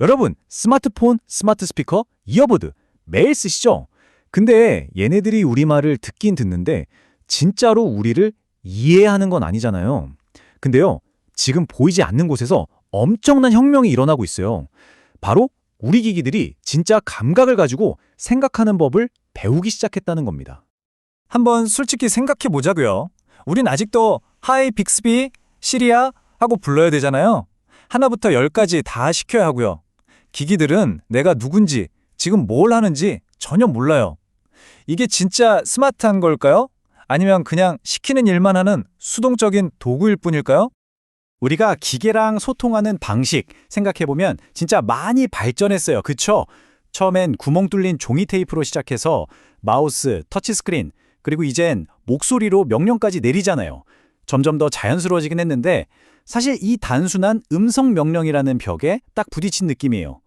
여러분, 스마트폰, 스마트 스피커, 이어보드 매일 쓰시죠? 근데 얘네들이 우리말을 듣긴 듣는데 진짜로 우리를 이해하는 건 아니잖아요. 근데요, 지금 보이지 않는 곳에서 엄청난 혁명이 일어나고 있어요. 바로 우리 기기들이 진짜 감각을 가지고 생각하는 법을 배우기 시작했다는 겁니다. 한번 솔직히 생각해 보자고요. 우린 아직도 하이 빅스비, 시리아 하고 불러야 되잖아요. 하나부터 열까지 다 시켜야 하고요. 기기들은 내가 누군지, 지금 뭘 하는지 전혀 몰라요. 이게 진짜 스마트한 걸까요? 아니면 그냥 시키는 일만 하는 수동적인 도구일 뿐일까요? 우리가 기계랑 소통하는 방식 생각해보면 진짜 많이 발전했어요. 그쵸? 처음엔 구멍 뚫린 종이 테이프로 시작해서 마우스, 터치스크린, 그리고 이젠 목소리로 명령까지 내리잖아요. 점점 더 자연스러워지긴 했는데 사실 이 단순한 음성 명령이라는 벽에 딱 부딪힌 느낌이에요.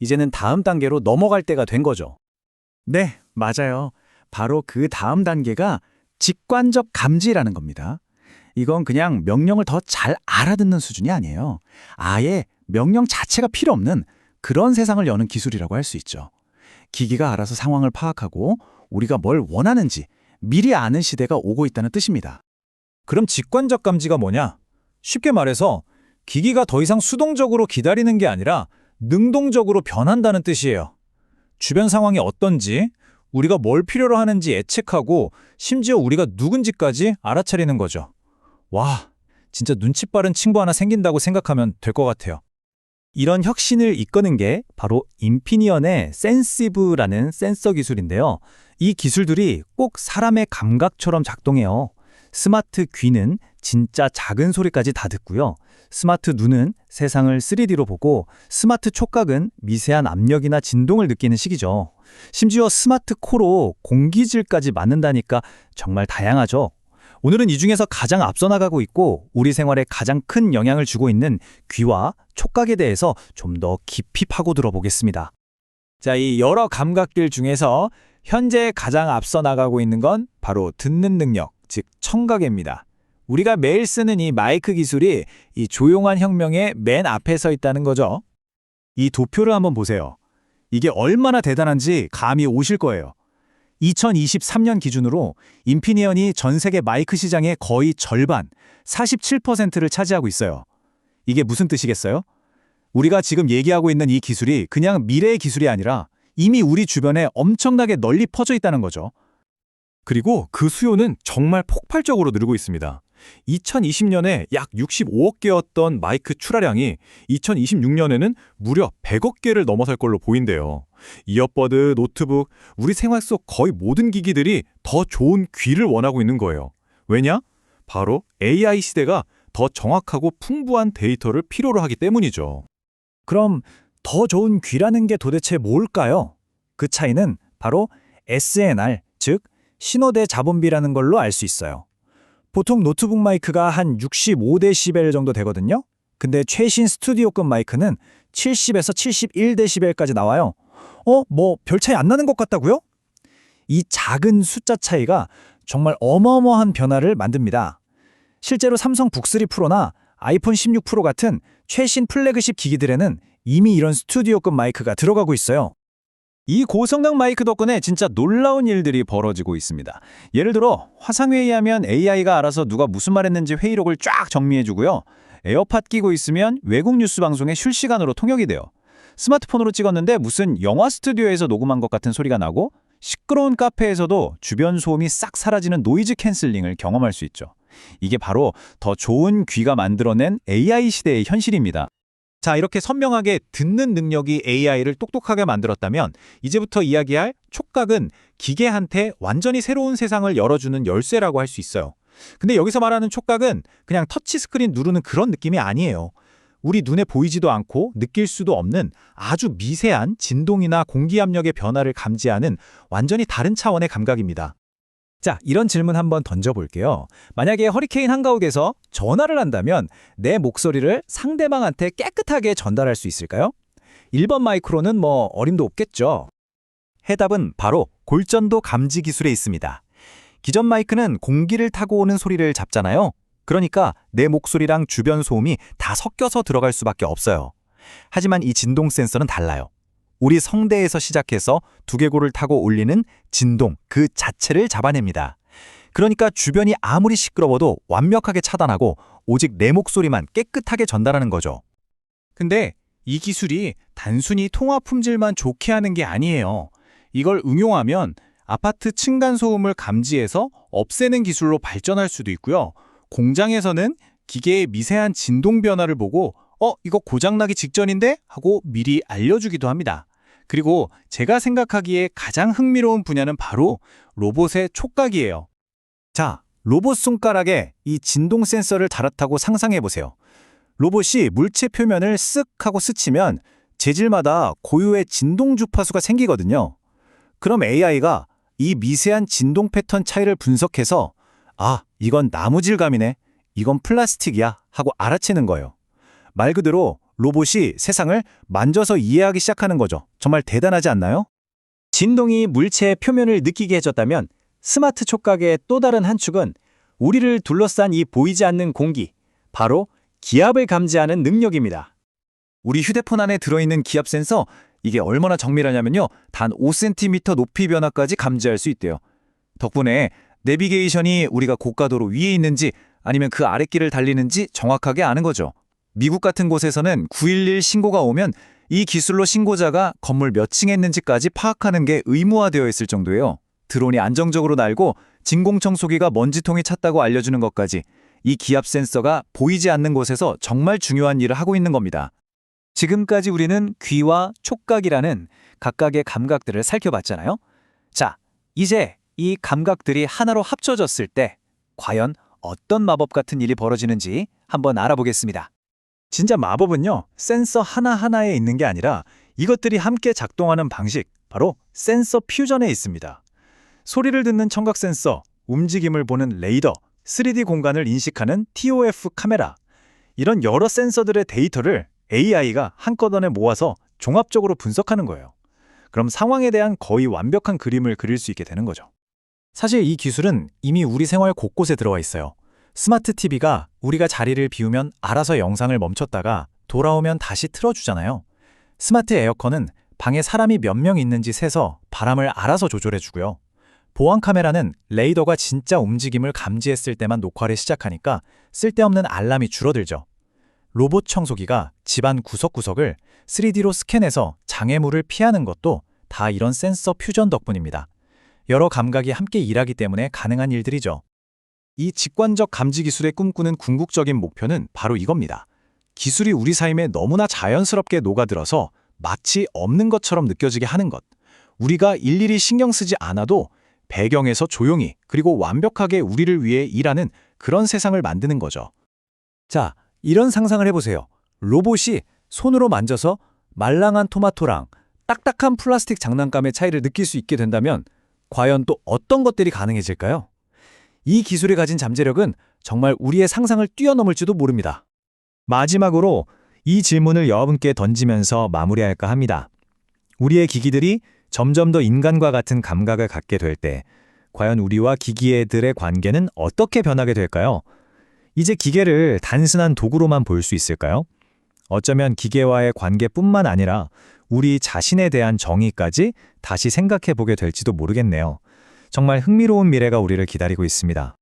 이제는 다음 단계로 넘어갈 때가 된 거죠. 네, 맞아요. 바로 그 다음 단계가 직관적 감지라는 겁니다. 이건 그냥 명령을 더 잘 알아듣는 수준이 아니에요. 아예 명령 자체가 필요 없는 그런 세상을 여는 기술이라고 할 수 있죠. 기기가 알아서 상황을 파악하고 우리가 뭘 원하는지 미리 아는 시대가 오고 있다는 뜻입니다. 그럼 직관적 감지가 뭐냐? 쉽게 말해서 기기가 더 이상 수동적으로 기다리는 게 아니라 능동적으로 변한다는 뜻이에요. 주변 상황이 어떤지, 우리가 뭘 필요로 하는지 예측하고 심지어 우리가 누군지까지 알아차리는 거죠. 와, 진짜 눈치 빠른 친구 하나 생긴다고 생각하면 될 것 같아요. 이런 혁신을 이끄는 게 바로 인피니언의 센시브라는 센서 기술인데요. 이 기술들이 꼭 사람의 감각처럼 작동해요. 스마트 귀는 진짜 작은 소리까지 다 듣고요. 스마트 눈은 세상을 3D로 보고 스마트 촉각은 미세한 압력이나 진동을 느끼는 시기죠. 심지어 스마트 코로 공기질까지 맡는다니까 정말 다양하죠. 오늘은 이 중에서 가장 앞서 나가고 있고 우리 생활에 가장 큰 영향을 주고 있는 귀와 촉각에 대해서 좀 더 깊이 파고 들어 보겠습니다. 자, 이 여러 감각들 중에서 현재 가장 앞서 나가고 있는 건 바로 듣는 능력, 즉 청각입니다. 우리가 매일 쓰는 이 마이크 기술이 이 조용한 혁명의 맨 앞에 서 있다는 거죠. 이 도표를 한번 보세요. 이게 얼마나 대단한지 감이 오실 거예요. 2023년 기준으로 인피니언이 전 세계 마이크 시장의 거의 절반, 47%를 차지하고 있어요. 이게 무슨 뜻이겠어요? 우리가 지금 얘기하고 있는 이 기술이 그냥 미래의 기술이 아니라 이미 우리 주변에 엄청나게 널리 퍼져 있다는 거죠. 그리고 그 수요는 정말 폭발적으로 늘고 있습니다. 2020년에 약 65억 개였던 마이크 출하량이 2026년에는 무려 100억 개를 넘어설 걸로 보인대요. 이어버드, 노트북, 우리 생활 속 거의 모든 기기들이 더 좋은 귀를 원하고 있는 거예요. 왜냐? 바로 AI 시대가 더 정확하고 풍부한 데이터를 필요로 하기 때문이죠. 그럼 더 좋은 귀라는 게 도대체 뭘까요? 그 차이는 바로 SNR, 즉 신호대 자본비라는 걸로 알 수 있어요. 보통 노트북 마이크가 한 65데시벨 정도 되거든요. 근데 최신 스튜디오급 마이크는 70에서 71데시벨까지 나와요. 어, 뭐 별 차이 안 나는 것 같다고요? 이 작은 숫자 차이가 정말 어마어마한 변화를 만듭니다. 실제로 삼성 북3 프로나 아이폰 16 프로 같은 최신 플래그십 기기들에는 이미 이런 스튜디오급 마이크가 들어가고 있어요. 이 고성능 마이크 덕분에 진짜 놀라운 일들이 벌어지고 있습니다. 예를 들어 화상회의하면 AI가 알아서 누가 무슨 말 했는지 회의록을 쫙 정리해주고요. 에어팟 끼고 있으면 외국 뉴스 방송에 실시간으로 통역이 돼요. 스마트폰으로 찍었는데 무슨 영화 스튜디오에서 녹음한 것 같은 소리가 나고 시끄러운 카페에서도 주변 소음이 싹 사라지는 노이즈 캔슬링을 경험할 수 있죠. 이게 바로 더 좋은 귀가 만들어낸 AI 시대의 현실입니다. 자, 이렇게 선명하게 듣는 능력이 AI를 똑똑하게 만들었다면 이제부터 이야기할 촉각은 기계한테 완전히 새로운 세상을 열어주는 열쇠라고 할 수 있어요. 근데 여기서 말하는 촉각은 그냥 터치스크린 누르는 그런 느낌이 아니에요. 우리 눈에 보이지도 않고 느낄 수도 없는 아주 미세한 진동이나 공기압력의 변화를 감지하는 완전히 다른 차원의 감각입니다. 자, 이런 질문 한번 던져볼게요. 만약에 허리케인 한가욱에서 전화를 한다면 내 목소리를 상대방한테 깨끗하게 전달할 수 있을까요? 1번 마이크로는 뭐 어림도 없겠죠. 해답은 바로 골전도 감지 기술에 있습니다. 기존 마이크는 공기를 타고 오는 소리를 잡잖아요. 그러니까 내 목소리랑 주변 소음이 다 섞여서 들어갈 수밖에 없어요. 하지만 이 진동 센서는 달라요. 우리 성대에서 시작해서 두개골을 타고 올리는 진동 그 자체를 잡아냅니다. 그러니까 주변이 아무리 시끄러워도 완벽하게 차단하고 오직 내 목소리만 깨끗하게 전달하는 거죠. 근데 이 기술이 단순히 통화 품질만 좋게 하는 게 아니에요. 이걸 응용하면 아파트 층간 소음을 감지해서 없애는 기술로 발전할 수도 있고요. 공장에서는 기계의 미세한 진동 변화를 보고 어, 이거 고장나기 직전인데? 하고 미리 알려주기도 합니다. 그리고 제가 생각하기에 가장 흥미로운 분야는 바로 로봇의 촉각이에요. 자, 로봇 손가락에 이 진동 센서를 달았다고 상상해 보세요. 로봇이 물체 표면을 쓱 하고 스치면 재질마다 고유의 진동 주파수가 생기거든요. 그럼 AI가 이 미세한 진동 패턴 차이를 분석해서 아, 이건 나무 질감이네. 이건 플라스틱이야. 하고 알아채는 거예요. 말 그대로 로봇이 세상을 만져서 이해하기 시작하는 거죠. 정말 대단하지 않나요? 진동이 물체의 표면을 느끼게 해줬다면 스마트 촉각의 또 다른 한 축은 우리를 둘러싼 이 보이지 않는 공기, 바로 기압을 감지하는 능력입니다. 우리 휴대폰 안에 들어있는 기압 센서 이게 얼마나 정밀하냐면요. 단 5cm 높이 변화까지 감지할 수 있대요. 덕분에 내비게이션이 우리가 고가도로 위에 있는지 아니면 그 아랫길을 달리는지 정확하게 아는 거죠. 미국 같은 곳에서는 911 신고가 오면 이 기술로 신고자가 건물 몇 층에 있는지까지 파악하는 게 의무화되어 있을 정도예요. 드론이 안정적으로 날고 진공청소기가 먼지통이 찼다고 알려주는 것까지 이 기압 센서가 보이지 않는 곳에서 정말 중요한 일을 하고 있는 겁니다. 지금까지 우리는 귀와 촉각이라는 각각의 감각들을 살펴봤잖아요. 자, 이제 이 감각들이 하나로 합쳐졌을 때 과연 어떤 마법 같은 일이 벌어지는지 한번 알아보겠습니다. 진짜 마법은요, 센서 하나하나에 있는 게 아니라 이것들이 함께 작동하는 방식, 바로 센서 퓨전에 있습니다. 소리를 듣는 청각 센서, 움직임을 보는 레이더, 3D 공간을 인식하는 TOF 카메라, 이런 여러 센서들의 데이터를 AI가 한꺼번에 모아서 종합적으로 분석하는 거예요. 그럼 상황에 대한 거의 완벽한 그림을 그릴 수 있게 되는 거죠. 사실 이 기술은 이미 우리 생활 곳곳에 들어와 있어요. 스마트 TV가 우리가 자리를 비우면 알아서 영상을 멈췄다가 돌아오면 다시 틀어주잖아요. 스마트 에어컨은 방에 사람이 몇 명 있는지 세서 바람을 알아서 조절해주고요. 보안 카메라는 레이더가 진짜 움직임을 감지했을 때만 녹화를 시작하니까 쓸데없는 알람이 줄어들죠. 로봇 청소기가 집안 구석구석을 3D로 스캔해서 장애물을 피하는 것도 다 이런 센서 퓨전 덕분입니다. 여러 감각이 함께 일하기 때문에 가능한 일들이죠. 이 직관적 감지 기술의 꿈꾸는 궁극적인 목표는 바로 이겁니다. 기술이 우리 삶에 너무나 자연스럽게 녹아들어서 마치 없는 것처럼 느껴지게 하는 것. 우리가 일일이 신경 쓰지 않아도 배경에서 조용히 그리고 완벽하게 우리를 위해 일하는 그런 세상을 만드는 거죠. 자, 이런 상상을 해보세요. 로봇이 손으로 만져서 말랑한 토마토랑 딱딱한 플라스틱 장난감의 차이를 느낄 수 있게 된다면 과연 또 어떤 것들이 가능해질까요? 이 기술이 가진 잠재력은 정말 우리의 상상을 뛰어넘을지도 모릅니다. 마지막으로 이 질문을 여러분께 던지면서 마무리할까 합니다. 우리의 기기들이 점점 더 인간과 같은 감각을 갖게 될 때 과연 우리와 기기애들의 관계는 어떻게 변하게 될까요? 이제 기계를 단순한 도구로만 볼 수 있을까요? 어쩌면 기계와의 관계뿐만 아니라 우리 자신에 대한 정의까지 다시 생각해 보게 될지도 모르겠네요. 정말 흥미로운 미래가 우리를 기다리고 있습니다.